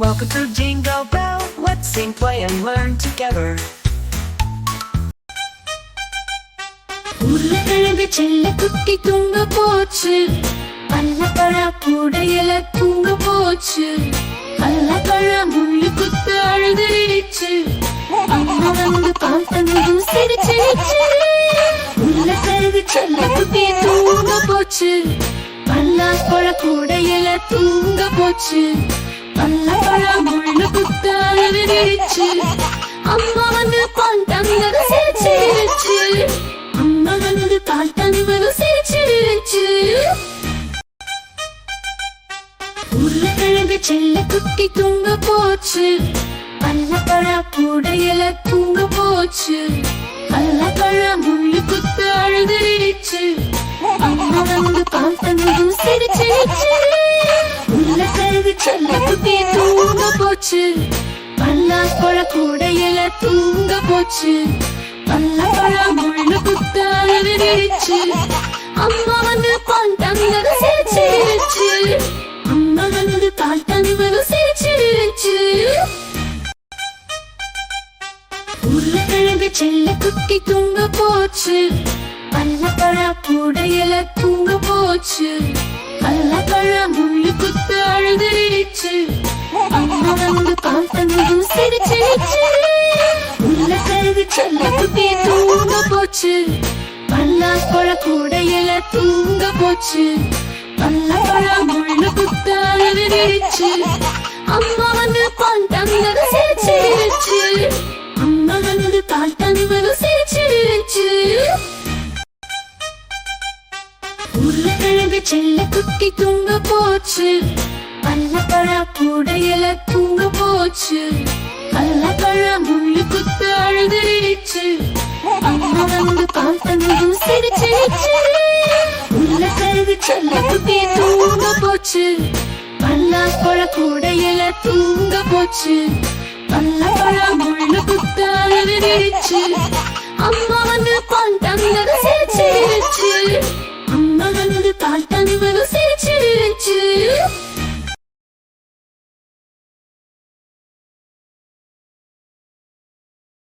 Welcome to Jingle Bell. Let's sing, play, and learn together. உருளைக்கிழங்கு செல்ல குட்டி தூங்க போச்சு. பல்லப்பழ கூடையில தூங்க போச்சு. பல்லப்பழ முள்ளு குத்து அழுதுடுச்சு அம்மா வந்து பால் தந்ததும் சிரிச்சிடுச்சு உருளைக்கிழங்கு செல்ல குட்டி தூங்க போச்சு. பல்லாப்பழ கூடையில தூங்க போச்சு. பல்லப்பழ முள்ளு குத்து அழுதுடுச்சு அம்மா வந்து பால் தந்ததும் சிரிச்சிடுச்சு அம்மா வந்து பால் தந்ததும் சிரிச்சிடுச்சு உருளைக்கிழங்கு செல்ல குட்டி தூங்க போச்சு. பல்லப்பழ கூடையில தூங்க போச்சு. பல்லப்பழ முள்ளு குத்து உருளைக்கிழங்கு தூங்க போச்சு. பல்லா பழ கூடையில தூங்க போச்சு. பல்லப்பழ முள்ளு குத்து அழுதுடுச்சு அம்மா வந்து பால் தந்ததும் சிரிச்சிடுச்சு அம்மா வந்து பால் தந்ததும் சிரிச்சிடுச்சு உருளைக்கிழங்கு செல்ல குக்கி தூங்க போச்சு. பல்ல பழ கூடையில தூங்க போச்சு. பல்ல பழம் குத்து வந்து பால் தந்ததும் சிரிச்சிடுச்சு உருளைக்கிழங்கு செல்ல குட்டி தூங்க போச்சு. பல்லாப்பழ கூடையில தூங்க போச்சு. பல்லப்பழ முள்ளு குத்து அழுதுடுச்சு அம்மா வந்து பால் தந்ததும் சிரிச்சிடுச்சு அம்மா வந்து பால் உருளைக்கிழங்கு செல்ல குட்டி தூங்க போச்சு. பல்லப்பழ கூடையில தூங்க போச்சு. பல்லப்பழ முள்ளு குத்து அழுதுடுச்சு. அம்மா வந்து பால் தந்ததும் சிரிச்சிடுச்சு உருளைக்கிழங்கு செல்ல குட்டி தூங்க போச்சு. பல்லாப்பழ கூடையில தூங்க போச்சு. பல்லப்பழ முள்ளு குத்து அழுதுடுச்சு. அம்மா வந்து பால் தந்ததும் சிரிச்சிடுச்சு. அம்மா வந்து பால்